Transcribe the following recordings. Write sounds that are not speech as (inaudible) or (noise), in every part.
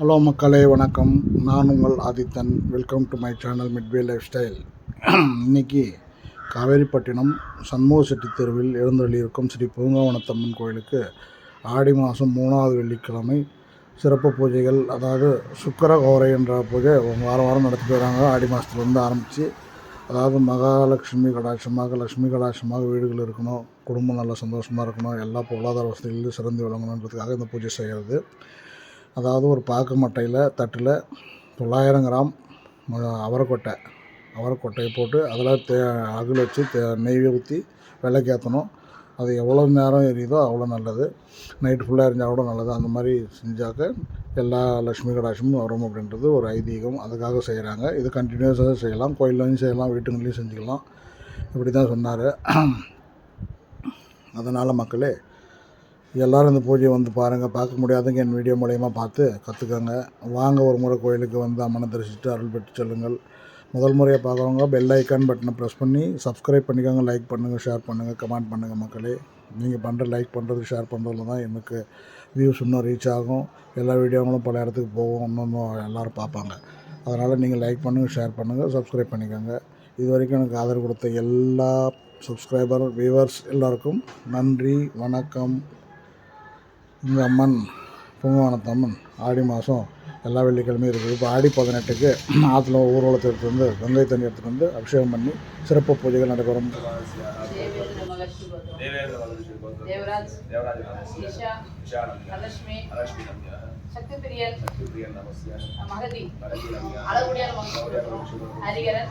Hello மக்களே வணக்கம். நான் உங்கள் Adithan. Welcome to my channel midway lifestyle இன்னைக்கு காவேரிப்பட்டினம் சண்முக செட்டி தெருவில் எழுந்தள்ளியிருக்கும் ஸ்ரீ பூங்காவனத்தம்மன் கோயிலுக்கு ஆடி மாதம் மூணாவது வெள்ளிக்கிழமை சிறப்பு பூஜைகள் அதாவது சுக்கர கோரை என்ற பூஜை வாரம் வாரம் நடத்திட்டு வராங்க. ஆடி மாதத்துலேருந்து ஆரம்பித்து அதாவது மகாலட்சுமி கடாட்சமாக லக்ஷ்மி கடாட்சமாக வீடுகள் இருக்கணும் குடும்பம் நல்லா சந்தோஷமாக இருக்கணும் எல்லா பொருளாதார வசதிகளிலும் சிறந்து விளங்கணுன்றதுக்காக இந்த பூஜை செய்கிறது. அதாவது ஒரு பாக்கு மட்டையில் தட்டில் தொள்ளாயிரம் கிராம் அவரைக்கொட்டை. அவரைக்கொட்டையை போட்டு அதில் தே அகல் வச்சு தே நெய் ஊற்றி விளக்கேற்றணும் அது எவ்வளோ நேரம் எரியுதோ அவ்வளோ நல்லது. நைட் ஃபுல்லாக எரிஞ்சால் கூட நல்லது. அந்த மாதிரி செஞ்சாக்க எல்லா லக்ஷ்மி கடாட்சமும் வரும் அப்படின்றது ஒரு ஐதீகம். அதுக்காக செய்கிறாங்க இது கண்டினியூஸாக செய்யலாம். கோயில்லையும் செய்யலாம். வீட்டுங்களையும் செஞ்சுக்கலாம். இப்படி தான் சொன்னார். அதனால் மக்களே எல்லோரும் இந்த பூஜையை வந்து பாருங்கள் பார்க்க முடியாதவங்க என் வீடியோ மூலயமா பார்த்து கற்றுக்கோங்க வாங்க ஒரு முறை கோயிலுக்கு வந்து அம்மனை தரிசித்து அருள் பெற்று செல்லுங்கள். முதல் முறையாக பார்க்குறவங்க பெல் ஐக்கான் பட்டனை ப்ரெஸ் பண்ணி சப்ஸ்கிரைப் பண்ணிக்கோங்க லைக் பண்ணுங்கள் ஷேர் பண்ணுங்கள் கமெண்ட் பண்ணுங்கள் மக்களே. நீங்கள் பண்ணுற லைக் பண்ணுறது ஷேர் பண்ணுறதுல தான் எனக்கு வியூஸ் இன்னும் ரீச் ஆகும். எல்லா வீடியோங்களும் பல இடத்துக்கு போகும். இன்னும் எல்லோரும் பார்ப்பாங்க. அதனால் நீங்கள் லைக் பண்ணுங்கள் ஷேர் பண்ணுங்கள் சப்ஸ்கிரைப் பண்ணிக்கோங்க. இது வரைக்கும் எனக்கு ஆதரவு கொடுத்த எல்லா சப்ஸ்கிரைபர் வியூவர்ஸ் எல்லாருக்கும் நன்றி வணக்கம். இங்கே அம்மன் கும்பகோணத்தம்மன் ஆடி மாதம் எல்லா வெள்ளிக்கிழமையும் இருக்குது. இப்போ ஆடி பதினெட்டுக்கு (clears throat) ஆற்றுல ஊர்வலத்தை எடுத்து வந்து கங்கை தண்ணி எடுத்துகிட்டு வந்து அபிஷேகம் பண்ணி சிறப்பு பூஜைகள் நடைபெறும் ஹரிகரன்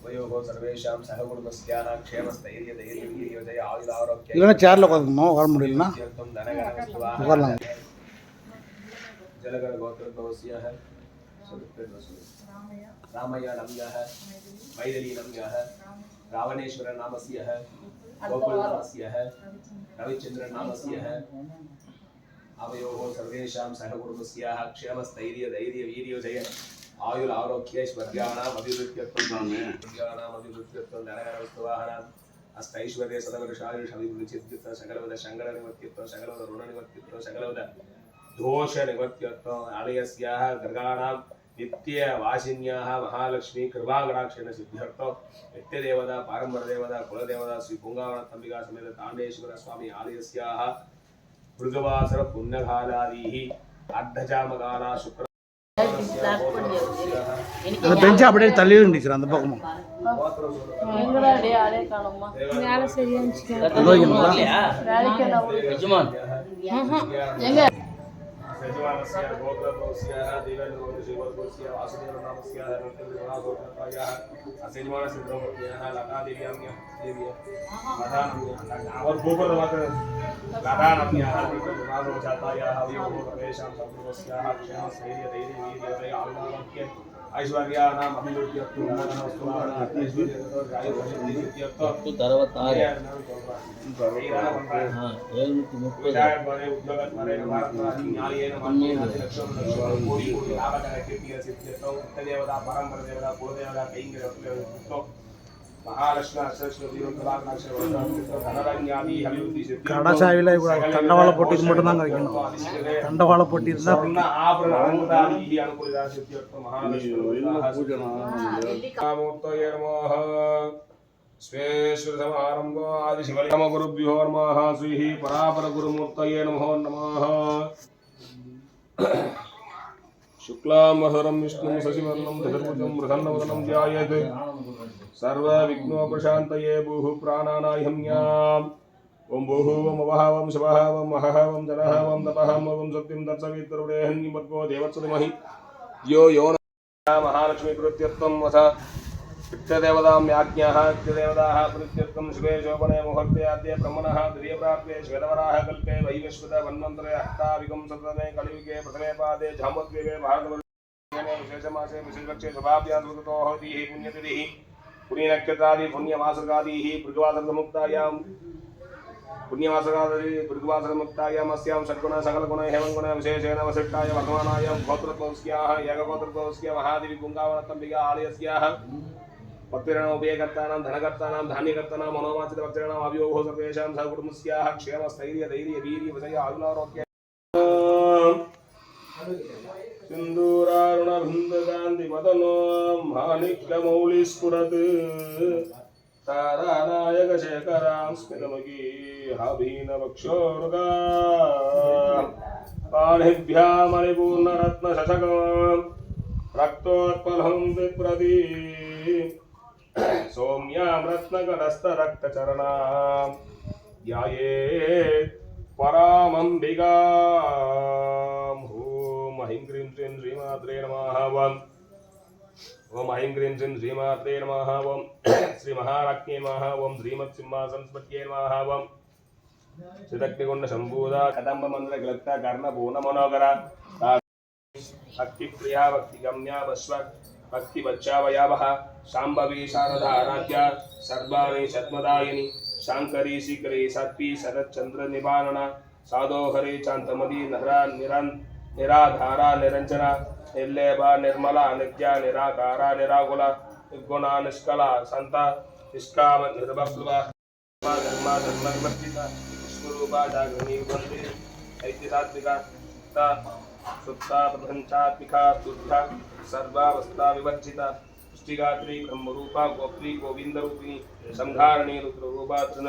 உபயோகம் சர்வேஷாம் சககுடும்ப ஸ்தியான க்ஷேமஸ்தைரிய தைரியம் வீரியதை ஆயுத ஆரோக்கியம் இல்லைன்னா சேரில் உட்காந்துக்கணும்? உட்கார முடியலன்னா? உட்காரலாம். ஜலகர கோத்திர ராவணேஸ்வர நாமசிய கோகுல் நாமசிய ரவிச்சந்திர நாமசிய அவயோகோ சர்வேஷாம் சககுடும்பஸ்யாக க்ஷேமஸ்தைரிய தைரிய வீரியோதய. रविचन्द्र नामस्यः आवयोः सर्वेषां सहकुटुम्बस्याः क्षेमस्थैर्यधैर्यवीर्यजय आयुर् आरोग्यैश्वर्याणाम् अभिवृद्ध्यर्थं विद्यानाम् अभिवृद्ध्यर्थं धनगणवस्तुवाहनाम् अष्टैश्वर्य सदवर्षायुष अभिवृद्धित्यर्थं सकलविध शङ्करनिवर्त्यर्थं सकलविध ऋणनिवर्त्यर्थं सकलविध दोषनिवर्त्यर्थम् आलयस्याः गर्गाणां नित्यवासिन्याः महालक्ष्मी कृपाकटाक्षेण सिद्ध्यर्थं नित्यदेवता पारम्परदेवता कुलदेवता श्री पुङ्गावनतम्बिका समेत ताण्डेश्वर स्वामी आलयस्याः मृगवासर पुण्यकालादिः अर्धजामकाला शुक्र அந்த பெஞ்சை அப்படியே தள்ளி இருந்துச்சு அந்த பக்கமும். வேலை சரியா இருந்துச்சு यजमानस्य गोत्रभोस्याः देवेन्द्रभोजदेवभोस्य वासुदेवनामस्याः गोत्रपायाः असेजमानस्य द्रौपद्याः लतादेव्याम्य देव्य लतानम्याः गोप्रदमात्र लतानम्याः दीपदनादोचातायाः वयोगोप्रवेशां सम्पूर्णस्याः क्षणस्थैर्यधैर्यवीर्यवय आल्लावाक्य ఐశ్వర్యాణం అభివృద్ధ్యర్థం వస్తు తర్వాత ఏಳ್నూத்தி முப்பது லாபகர கீர்த்திய சித்தியத்தோ உத்ததேவதா பரம்பர தேவதா குலதேவதா கைங்கர ಕಡಚಾವಿಲ ಇವಾಗ ತಂಡವಾಳ ಪೊಟ್ಟಿದ್ ಮುಟ್ಟದಂಗ ತಂಡವಾಳ ಪೊಟ್ಟಿದ್ದ స్వేశ్వరసమారంభో ఆది శివలిమ గురుభ్యో శ్రీ పరాపర గురుమూర్తయే నమో నమ. शुक्लाम्बरं विष्णुं शशिवर्णं चतुर्भुजं मृधन्नवदनं ध्यायेत्। सर्वविघ्नोपशान्तये भूः प्राणानाय हम्याम् ॐ भूः वम् अवहावं शवहावम् अहहावं जनहावं तपहामवं शक्तिं तत्सवितरुडेहन्निमद्वो देवत्सुमहि। यो यो महालक्ष्मीकृत्यर्थम् अथ पितृदेवतां याज्ञाः शुभे शोभने मुहूर्ते आद्य ब्रह्मणः द्वितीयप्राप्ते श्वेतवराः कल्पे वैवस्वत वन्वन्तरे हस्ताभिगं सततमे कलियुगे प्रथमे पादे जाम्बद्वीपे भारतवर्णे विशेषमासे विशेषवक्षे शुभाभ्यां सुकृतोः दीः पुण्यतिथिः पुण्यनक्षत्रादि पुण्यवासकादिः भृगवासकमुक्तायां पुण्यवासकादि भृगवासकमुक्तायाम् अस्यां षड्गुण सकलगुण हेमङ्गुण विशेषेण वसिष्ठाय वर्धमानायां गोत्रत्वस्याः एकगोत्रत्वस्य महादिविपुङ्गावनत्तम्बिका आलयस्याः భక్తిరణం ఉపయకర్తానం ధనకర్తానం ధాన్యకర్తానం మనోవాచిత భక్తిరణం అవియోగో సర్వేషాం సహకుటుంబస్యాః క్షేమ స్థైర్య ధైర్య వీర్య విజయ ఆయురారోగ్య సింధూరారుణభిందకాంతి పతనో మాణిక్యమౌళిస్ఫురత్ తారానాయక శేఖరాం స్మిరముఖీ హీనవక్షోరుగా పాణిభ్యామణిపూర్ణరత్న శశకం రక్తోత్పలం విప్రదీ रत्नकरस्तरक्तचरणां ध्यायेत् परामम्बिकाम् ॐ ऐं क्रीं श्रीं श्रीमात्रे नमः वम् ॐ ऐं क्रीं श्रीं श्रीमात्रे नमः वं श्रीमहालक्ष्मी नमः ॐ श्रीमत्सिंहासंस्पत्ये नमः वम् श्रीदग्निकुण्डशम्भूदा कदम्बमन्त्रक्लप्त कर्णपूर्णमनोकरा भक्तिप्रिया भक्तिगम्या वस्व भक्तिवच्चावयावः शांभवी शारदा आराध्या सर्वाणी शत्मदायिनी शांकरी शिखरे सात्वी शरच्चंद्र निबारणा साधो हरे चांतमदी नहरा निरां निराधारा निरंजना निर्लेभा निर्मला नित्या निराकारा निराकुला निर्गुणा निष्कला संता निष्काम निर्भक्वा धर्मा धर्मविवर्तिता विश्वरूपा जागृणी वंदे ऐतिहात्मिका सुप्ता प्रपंचात्मिका दुर्गा सर्वावस्था विवर्जिता। पुष्टिगात्री ब्रह्मरूपा गोत्री गोविन्दरूपिणी संहारिणी रुद्ररूपा तृण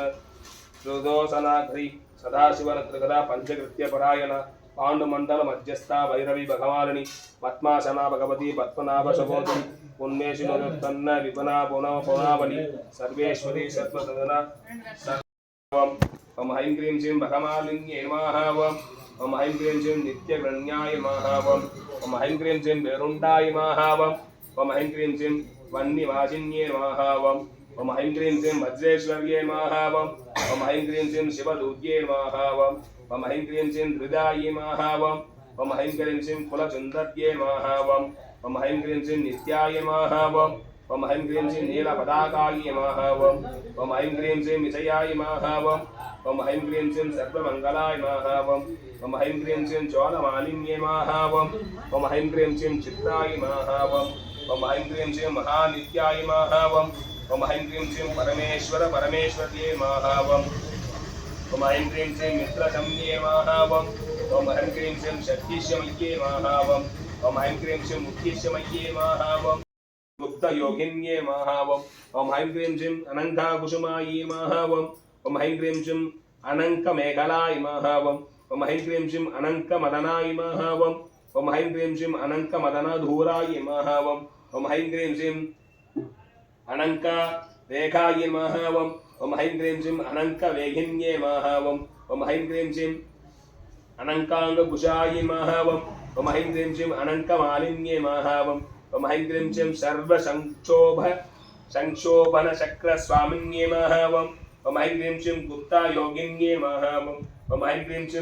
त्रिदोसनाघ्री सदाशिवनत्रगदा पञ्चकृत्यपरायण पाण्डुमण्डल मध्यस्था भैरवी भगवालिनी पद्मासना भगवती पद्मनाभ शबोधि उन्मेषि नोत्तन्न विपना पुनः पुनावली सर्वेश्वरी सर्वसदना सर्वम् ओम ऐं क्रीं श्रीं भगमालिन्ये नमः वम् ओम ऐं क्रीं श्रीं नित्यगण्याय नमः वम् ओम ऐं क्रीं श्रीं वेरुण्डाय नमः वम् ओम ऐं क्रीं श्रीं वह्निवासिन्ये नमः वम् ओम ऐं क्रीं श्रीं वज्रेश्वर्ये नमः वम् ओम ऐं क्रीं श्रीं शिवदूत्ये नमः वम् ओम ऐं क्रीं श्रीं हृदाय नमः वम् ओम ऐं क्रीं श्रीं कुलचुन्दर्ये नमः ओम ऐं क्रीं श्रीं नित्याय नमः ओम ऐं क्रीं श्रीं नीलपताकाय नमः ओम ऐं क्रीं श्रीं विजयाय नमः वम् ओम ऐं क्रीं श्रीं सर्वमङ्गलाय नमः वम् ओम ऐं क्रीं श्रीं चोलमालिन्ये नमः ओम ऐं क्रीं श्रीं चित्राय ఓం హ్రీం క్రీం శ్రీం మహానిత్యాయ మాహావం ఓం హ్రీం క్రీం శ్రీం పరమేశ్వర పరమేశ్వర్యే మాహావం ఓం హ్రీం క్రీం శ్రీం మిత్రసంయే మాహావం ఓం హ్రీం క్రీం శ్రీం శక్తిశ్యమయ్యే మాహావం ఓం హ్రీం క్రీం శ్రీం ముఖ్యశ్యమయ్యే మాహావం గుప్తయోగిన్యే మాహావం ఓం హ్రీం క్రీం శ్రీం అనంతాకుసుమాయీ ఓం హ్రీం క్రీం అనంకమేఘలాయ మాహావం ఓం హ్రీం క్రీం అనంకమదనాయ మాహావం ఓం హైం క్రీం శ్రీం అనంక మదనధూరాయ మహావం. ఓం హైం క్రీం శ్రీం అనంక రేఖాయ మహావం. ఓం హైం క్రీం శ్రీం అనంక వేఘిన్యే మహావం. ఓం హైం శ్రీం అనంకాంగ కుశాయ మహావం. ఓం హైం శ్రీం అనంక మాలిన్యే మహావం. ఓం హైం శ్రీం సర్వ సంక్షోభ సంక్షోభన చక్ర స్వామిన్యే మహావం. ఓం హైం శ్రీం గుప్తా యోగిన్యే మహావం. ఓం హైం శ్రీం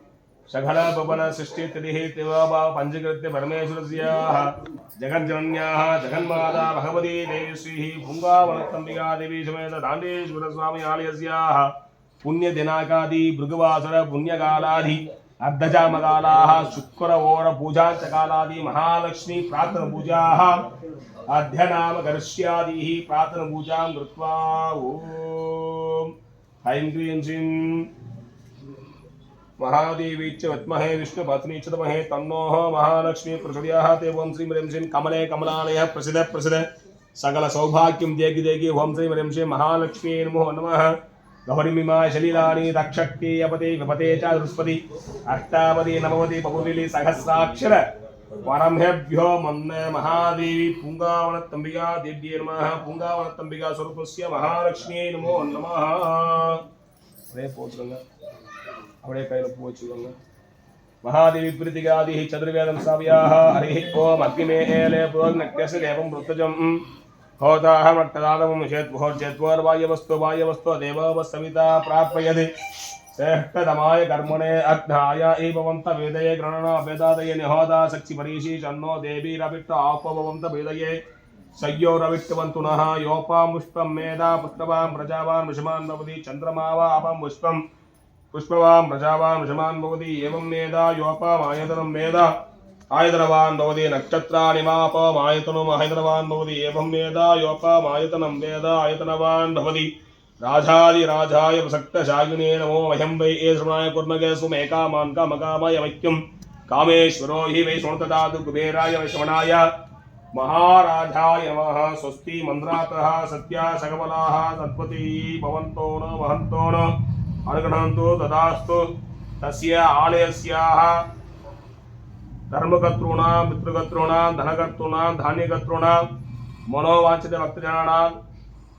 सकलभुवनसृष्टिस्थितिः तिवाबा पञ्चकृत्य परमेश्वरस्याः जगज्जनन्याः, जगन्माता, भगवती देवी श्रीः भृङ्गावनत्तम्बिका देवी समेत दाण्डेश्वरस्वामी आलयस्याः पुण्यदिनाकादि, भृगुवासर, पुण्यकालादि, अर्धजामकालाः शुक्रहोरपूजान्तकालादि महालक्ष्मी प्रार्थनपूजाः अध्यनामकर्ष्यादिः प्रार्थनपूजां कृत्वा ॐ। ऐं श्रीं। महादेवी च विद्महे विष्णुपत्नी च तमहे, तन्नोः महालक्ष्मी प्रचोदयात् ते ओं श्रीं ह्रीं श्रीं कमले, कमलालयः प्रसिद्ध प्रसिद्ध सकल सौभाग्यं देगि देगि ओं श्रीं ह्रीं श्रीं महालक्ष्मी नमो नमः। गौरीमिमा, शलीलानि, दक्षक्ति अपते विपते च, बृहस्पति। अष्टापति नवपति बहुविलि सहस्राक्षर। परमेभ्यो मन्ने महादेवी, पुङ्गावनत्तम्बिका देव्ये नमः। पुङ्गावनत्तम्बिका स्वरूपस्य महालक्ष्म्यै नमो नमः। அப்படியே போட்டுருங்க அப்படியே கையில் பூ வச்சுக்கோங்க மகாதேவி பிரீதிகாதி சதுர்வேதம் சாவியாக ஹரி ஓம் அக்னிமேலே பூர்ணக்யச தேவம் ருத்தஜம் होताः मट्टदादमं चेत्वोर्चेत्वोर्वायवस्तु वायवस्तु देवोपस्तमिता प्रापयति श्रेष्ठतमाय कर्मणे अग्नाय एववन्त वेदये गृणना वेदादये निहोदा सक्षि परीषि शन्नो देवीरविट्ट आपोभवन्त वेदये सय्योरविट्टवन्तु नः योपां पुष्पं मेधा पुत्रवां प्रजावान् वृषमान् भवति चन्द्रमा वा अपं पुष्पं पुष्पवां प्रजावान् वृषमान् भवति एवं मेधा योपामायतनं मेधा आयतनवान् भवति नक्षत्राणि मापमायतनम् आयतनवान् भवति एवं वेदा योपामायतनं वेद आयतनवान् भवति राजादिराजाय प्रसक्तशागिने नमो वयं वै ए श्रवणाय कुर्मगे सुमेकामान् कामकामाय वैक्यं कामेश्वरो हि वै शृणुतदातु कुबेराय वै श्रवणाय महाराजाय नमः स्वस्ति मन्द्रातः सत्या सगमलाः सत्पती भवन्तो न वहन्तो न అనుగణంతు తదాస్తు తస్య ఆలయస్యాహ ధర్మకర్తॄణాం మిత్రకర్తॄణాం ధనకర్తॄణాం ధాన్యకర్తॄణాం మనోవాంఛిత భక్తజనానాం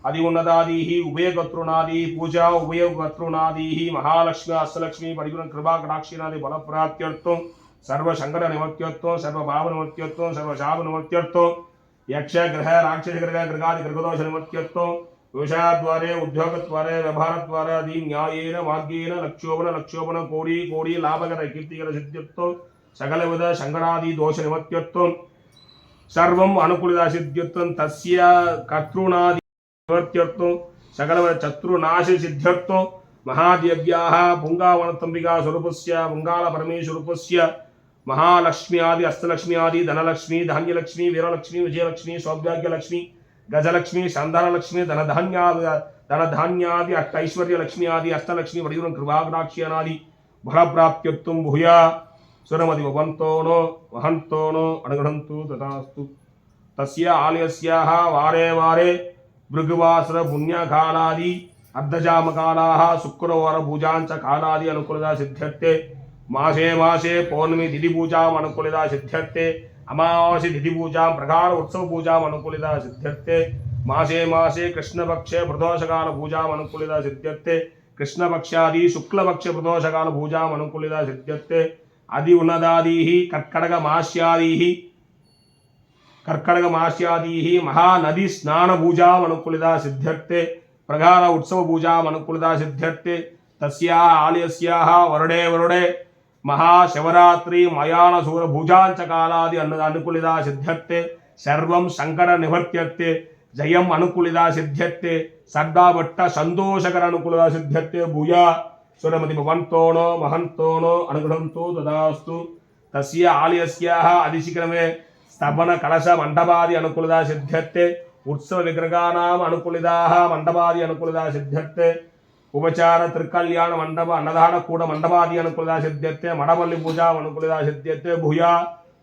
అది ఉన్నదాది ఉభయకర్తృనాది పూజా ఉభయకర్తృనాది మహాలక్ష్మి అష్టలక్ష్మి పరిగుణ కృపా కటాక్షినాది బలప్రాప్త్యర్థం సర్వశంకర నివర్త్యర్థం సర్వభావ నివర్త్యర్థం సర్వశాప నివర్త్యర్థం యక్ష గ్రహ రాక్షస గ్రహ గృగాది గృగదోష నివర్త్యర్థం कोशाद्वारे उद्योगद्वारे व्यवहारद्वारादि न्यायेन वाग्येन लक्ष्योपन लक्ष्योपन कोडी कोडी लाभकर कीर्तिकर सिद्ध्यत्वं सकलविध सङ्गणादि दोषनिवर्त्यत्वं सर्वम् अनुकूलितासिद्ध्यत्वं तस्य कर्तॄणादि निवर्त्यत्वं सकलविध शत्रुनाशसिद्ध्यत्वं महादेव्याः पुङ्गावनतम्बिका स्वरूपस्य पुङ्गालपरमेश्वरूपस्य महालक्ष्मी आदि हस्तलक्ष्मी आदि धनलक्ष्मी धान्यलक्ष्मी वीरलक्ष्मी विजयलक्ष्मी सौभाग्यलक्ष्मी గజలక్ష్మి సంధానలక్ష్మి ధనధాన్యాది ధనధాన్యాది అష్టైశ్వర్యలక్ష్మి ఆది అష్టలక్ష్మి వడిగుణం కృపాగ్నాక్షి అనాది బలప్రాప్త్యుత్వం భూయా సురమతి భవంతోనో వహంతోనో అనుగణంతు తథాస్తు తస్య ఆలయస్యాహ వారే వారే భృగువాసర పుణ్యకాలాది అర్ధజామకాలాహ శుక్రవార పూజాంచ కాలాది అనుకూలదా సిద్ధ్యర్థే మాసే మాసే పౌర్ణమి తిథి పూజాం సిద్ధ్యర్థే అమావాస్య తిథి పూజాం ప్రగాఢ ఉత్సవ పూజాం అనుకూలిత సిద్ధ్యర్థే. మాసే మాసే కృష్ణపక్షే ప్రదోషకాల పూజాం అనుకూలిత సిద్ధ్యర్థే. కృష్ణపక్షాది శుక్లపక్ష ప్రదోషకాల పూజాం అనుకూలిత సిద్ధ్యర్థే. అతి ఉన్నదాదీ కర్కటక మాస్యాదీ కర్కటక మాస్యాదీ మహానది స్నాన పూజాం అనుకూలిత సిద్ధ్యర్థే. ప్రగాఢ ఉత్సవ పూజాం అనుకూలిత సిద్ధ్యర్థే. తస్యా ఆలయస్యాహ వరుడే వరుడే. మహాశివరాత్రి మయాన సూరభుజాంచకాలాది అన్న అనుకూలిదా సిద్ధ్యత్తే సర్వం సంకట నివర్త్యత్తే జయం అనుకూలిదా సిద్ధ్యత్తే సర్దాభట్ట సంతోషకర అనుకూలిదా సిద్ధ్యత్తే భూయా సురమతి భవంతోనో మహంతోనో అనుగ్రహంతో దాస్తు తస్య ఆలయస్యాహ అధిశిఖరమే స్తవన కలశ మండపాది అనుకూలిదా సిద్ధ్యత్తే ఉత్సవ విగ్రహానాం అనుకూలిదా మండపాది అనుకూలిదా సిద్ధ్యత్తే ಉಪಚಾರ ತ್ರಿಕಲ್ಯಾಣ ಮಂಡಪ ಅನ್ನದಾನ ಕೂಡ ಮಂಡಪಾದಿ ಅನುಕೂಲದ ಸಿದ್ಧತೆ ಮಡಬಲ್ಲಿ ಪೂಜಾ ಅನುಕೂಲದ ಸಿದ್ಧತೆ ಭೂಯ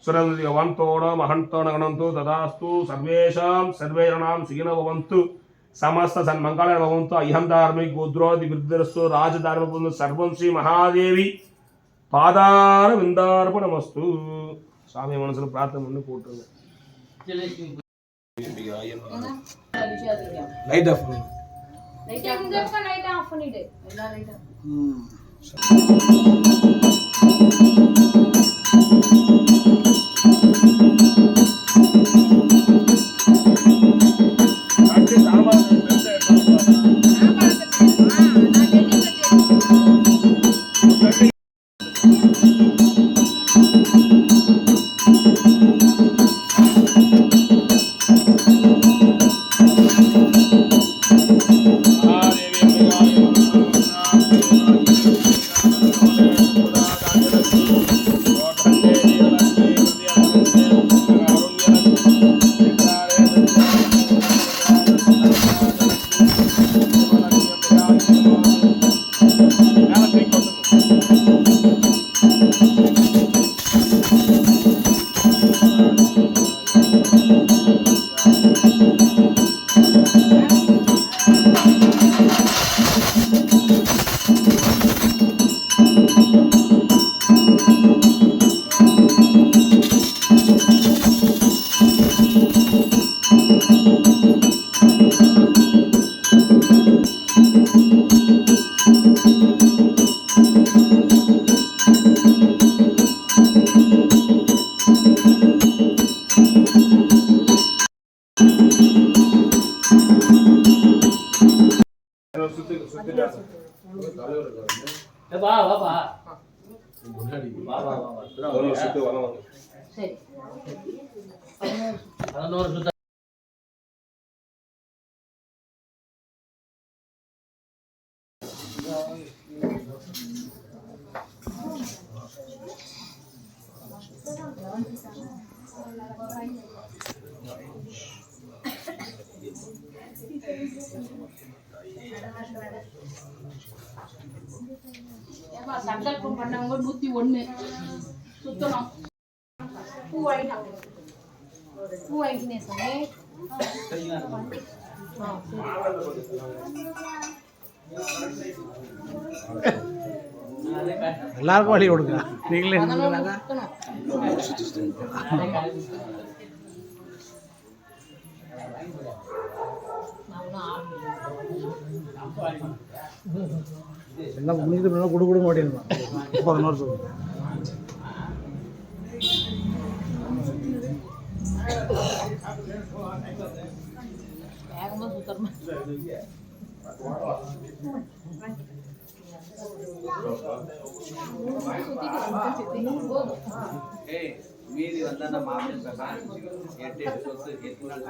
ಸುರದಲ್ಲಿ ಅವಂತೋಣ ಮಹಂತೋಣ ಗಣಂತು ತದಾಸ್ತು ಸರ್ವೇಷಾಂ ಸರ್ವೇರಣಾಂ ಸುಗಿನ ಭವಂತು ಸಮಸ್ತ ಸನ್ಮಂಗಳ ಭವಂತು ಅಹಂ ಧಾರ್ಮಿಕ ಗೋದ್ರೋದಿ ವೃದ್ಧರಸ್ಸು ರಾಜಧಾರ್ಮಿಕ ಬಂದು ಸರ್ವಂ ಶ್ರೀ ಮಹಾದೇವಿ பாதார விந்தார்ப நமஸ்து சாமி மனசுல பிரார்த்தனை பண்ணி போட்டுருங்க லைட் ஆஃப் பண்ணுங்க இந்த பக்கம் லைட் ஆஃப் பண்ணிடு. எல்லா வா வா வா. வா வா வா வா. வரணும் சரி. பதினோரு சுத்த கிலோ நூற்றி ஒன்று சுத்தணும் பூ வாங்கினாங்க பூ வாங்கினேன் எல்லாருக்கும் வழி கொடுங்க. நீங்களே. நான் எல்லாம் முடிஞ்சது பின்னாடி கொடு கொடுக்க மாட்டேங்க பதினோரு சொல்லுங்க வேகமா சுத்தணும் ஏய் மீதி வந்தா நான் மாப்பிள்ளை பேசுறேன் எட்டு எட்டு சொத்து எட்டு நாள்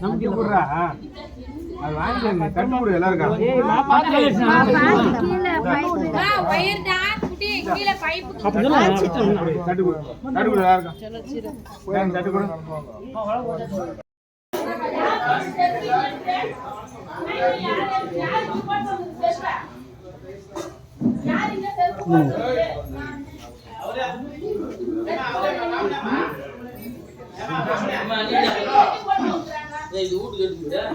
நம்பிக்கை போடுறா அது வாங்கி கண்ணு போடு எல்லாருக்கும் தட்டு கொடு இது வீட்டுக்கு எடுத்துக்கிட்டேன்